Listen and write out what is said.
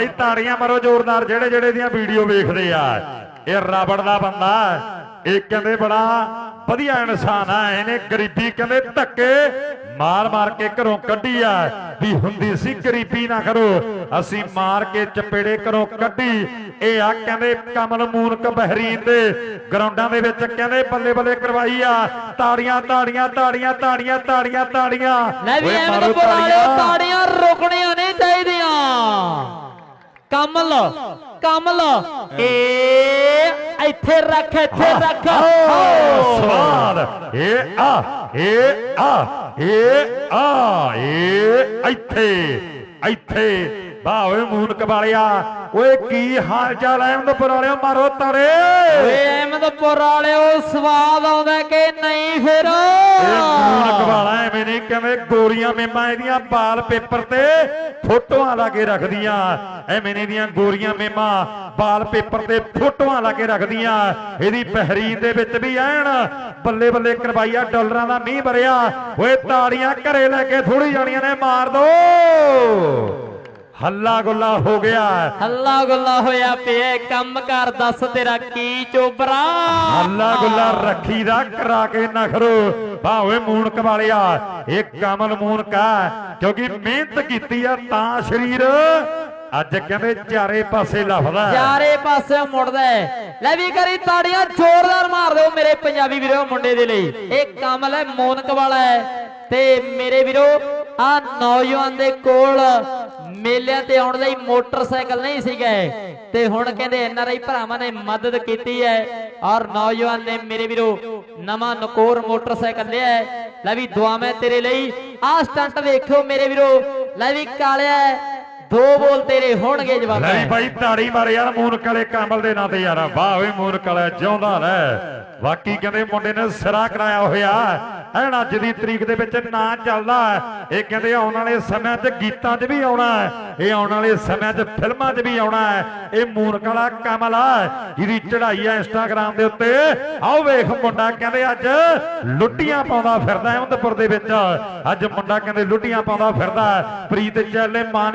ਇਹ ਤਾੜੀਆਂ ਮਾਰੋ ਜ਼ੋਰਦਾਰ ਜਿਹੜੇ ਜਿਹੜੇ ਦੀਆਂ ਵੀਡੀਓ ਵੇਖਦੇ ਆ। ਇਹ ਰਬੜ ਦਾ ਬੰਦਾ। ਇਹ ਕਹਿੰਦੇ ਬੜਾ ਵਧੀਆ ਇਨਸਾਨ ਆ ਇਹਨੇ ਗਰੀਬੀ ਕਹਿੰਦੇ ਧੱਕੇ ਮਾਰ ਮਾਰ ਕੇ ਘਰੋਂ ਕੱਢੀ ਆ। ਵੀ ਹੁੰਦੀ ਸੀ ਗਰੀਬੀ ਨਾ ਕਰੋ ਅਸੀਂ ਮਾਰ ਕੇ ਚਪੇੜੇ ਘਰੋਂ ਕੱਢੀ। ਇਹ ਆ ਕਹਿੰਦੇ ਕਮਲ ਮੂਨਕ ਬਹਿਰੀਨ ਦੇ ਗਰਾਊਂਡਾਂ ਦੇ ਵਿੱਚ ਕਹਿੰਦੇ ਬੱਲੇ ਬੱਲੇ ਕਰਵਾਈ ਆ। ਤਾੜੀਆਂ ਤਾੜੀਆਂ ਤਾੜੀਆਂ ਤਾੜੀਆਂ ਤਾੜੀਆਂ ਤਾੜੀਆਂ। ਲੈ ਵੀ ਐਵੇਂ ਤਾਂ ਕਮਲ ਕਮਲ ਇਹ ਇੱਥੇ ਰੱਖ ਇੱਥੇ ਰੱਖ। ਸਵਾਦ। ਇਹ ਆ ਇਹ ਆ ਇਹ ਆ ਇਹ ਇੱਥੇ ਇੱਥੇ। ਬਾਵੇ ਮੂਨਕ ਵਾਲਿਆ। ਓਏ ਕੀ ਹਾਲ ਚਾਲ ਐ ਅਹਿਮਦਪੁਰ ਵਾਲਿਓ? ਮਾਰੋ ਤਾਰੇ। ਓਏ ਅਹਿਮਦਪੁਰ ਵਾਲਿਓ ਸਵਾਦ ਆਉਂਦਾ ਕਿ ਨਹੀਂ ਫਿਰ? ਐਵੇਂ ਨਹੀਂ ਕਿਵੇਂ ਗੋਰੀਆਂ ਮੇਮਾਂ ਇਹਦੀਆਂ ਬਾਲ ਪੇਪਰ ਤੇ ਫੋਟੋਆਂ ਲਾ ਕੇ ਰੱਖਦੀਆਂ? ਐਵੇਂ ਨਹੀਂ ਦੀਆਂ ਗੋਰੀਆਂ ਮੇਮਾਂ ਬਾਲ ਪੇਪਰ ਤੇ ਫੋਟੋਆਂ ਲਾ ਕੇ ਰੱਖਦੀਆਂ। ਇਹਦੀ ਬਹਿਰੀਨ ਦੇ ਵਿੱਚ ਵੀ ਐਨ ਬੱਲੇ ਬੱਲੇ ਕਰਵਾਈਆ ਡਾਲਰਾਂ ਦਾ ਮੀਂਹ ਭਰਿਆ। ਓਏ ਤਾੜੀਆਂ ਘਰੇ ਲੈ ਕੇ ਥੋੜੀ ਜਾਣੀਆਂ ਨੇ ਮਾਰ ਦੋ। ਹੱਲਾ ਗੁੱਲਾ ਹੋ ਗਿਆ। ਹੱਲਾ ਗੁੱਲਾ ਹੋਇਆ ਪਿਆ ਕੰਮ ਕਰ ਦੱਸ ਤੇਰਾ ਕੀ ਚੋਬਰਾ। ਹੱਲਾ ਗੁੱਲਾ ਰੱਖੀ ਦਾ ਕਰਾ ਕੇ ਨਖਰੋ। ਭਾਵੇਂ ਮੂਨਕ ਵਾਲਿਆ ਇਹ ਕਮਲ ਮੂਨਕਾ ਕਿਉਂਕਿ ਮਿਹਨਤ ਕੀਤੀ ਆ ਤਾਂ ਸਰੀਰ ਅੱਜ ਕਹਿੰਦੇ ਚਾਰੇ ਪਾਸੇ ਲਫਦਾ। ਚਾਰੇ ਪਾਸੇ ਮੁੜਦਾ ਹੈ। ਲੈ ਵੀ ਕਰੀ ਤਾੜੀਆਂ, ਜ਼ੋਰਦਾਰ ਮਾਰ ਦਿਓ ਮੇਰੇ ਪੰਜਾਬੀ ਵੀਰੋ ਮੁੰਡੇ ਦੇ ਲਈ। ਇਹ ਕਮਲ ਹੈ, ਮੋਨਕ ਵਾਲਾ ਹੈ। ਤੇ ਮੇਰੇ ਵੀਰੋ ਆ ਨੌਜਵਾਨ ਦੇ ਕੋਲ ਮੇਲਿਆਂ ਤੇ ਆਉਣ ਲਈ ਮੋਟਰਸਾਈਕਲ ਨਹੀਂ ਸੀਗਾ। ਤੇ ਹੁਣ ਕਹਿੰਦੇ ਐਨਆਰਆਈ ਭਰਾਵਾਂ ਨੇ ਮਦਦ ਕੀਤੀ ਹੈ। ਔਰ ਨੌਜਵਾਨ ਨੇ ਮੇਰੇ ਵੀਰੋ, ਨਵਾਂ ਨਕੋਰ ਮੋਟਰਸਾਈਕਲ ਲਿਆ ਲੈ ਵੀ ਦੁਆਵਾਂ ਤੇਰੇ ਲਈ। ਆਹ ਸਟੰਟ ਵੇਖਿਓ ਮੇਰੇ ਵੀਰੋ। ਲੈ ਵੀ ਕਾਲਿਆ ਦੋ ਬੋਲ ਤੇਰੇ ਹੋਣਗੇ ਜਵਾਬ ਲੈ ਭਾਈ ਤਾੜੀ ਮਾਰ ਯਾਰ ਮੂਨਕ ਵਾਲੇ ਕਮਲ ਦੇ ਨਾਂ ਤੇ ਯਾਰ। ਵਾਹ ਓਏ ਮੂਨਕ ਵਾਲਾ ਜਿਉਂਦਾ ਰਹਿ। ਵਾਕੀ ਕਹਿੰਦੇ ਮੁੰਡੇ ਨੇ ਸਿਰਾ ਕਰਾਇਆ ਹੋਇਆ। ਐਨ ਅੱਜ ਦੀ ਤਰੀਕ ਦੇ ਵਿੱਚ ਨਾਂ ਚੱਲਦਾ। ਇਹ ਕਹਿੰਦੇ ਆਉਣ ਵਾਲੇ ਸਮਿਆਂ 'ਚ ਗੀਤਾਂ 'ਚ ਵੀ ਆਉਣਾ ਹੈ। ਇਹ ਆਉਣ ਵਾਲੇ ਸਮਿਆਂ 'ਚ ਫਿਲਮਾਂ 'ਚ ਵੀ ਆਉਣਾ ਹੈ। ਇਹ ਮੂਨਕ ਵਾਲਾ ਕਮਲ ਆ ਜਿਹਦੀ ਚੜ੍ਹਾਈ ਹੈ ਇੰਸਟਾਗ੍ਰਾਮ ਦੇ ਉੱਤੇ। ਆਓ ਵੇਖ ਮੁੰਡਾ ਕਹਿੰਦੇ ਅੱਜ ਲੁੱਟੀਆਂ ਪਾਉਂਦਾ ਫਿਰਦਾ ਅਹਿਮਦਪੁਰ ਦੇ ਵਿੱਚ। ਅੱਜ ਮੁੰਡਾ ਕਹਿੰਦੇ ਲੁੱਟੀਆਂ ਪਾਉਂਦਾ ਫਿਰਦਾ ਪ੍ਰੀਤ ਚੱਲੇ ਮਾਨ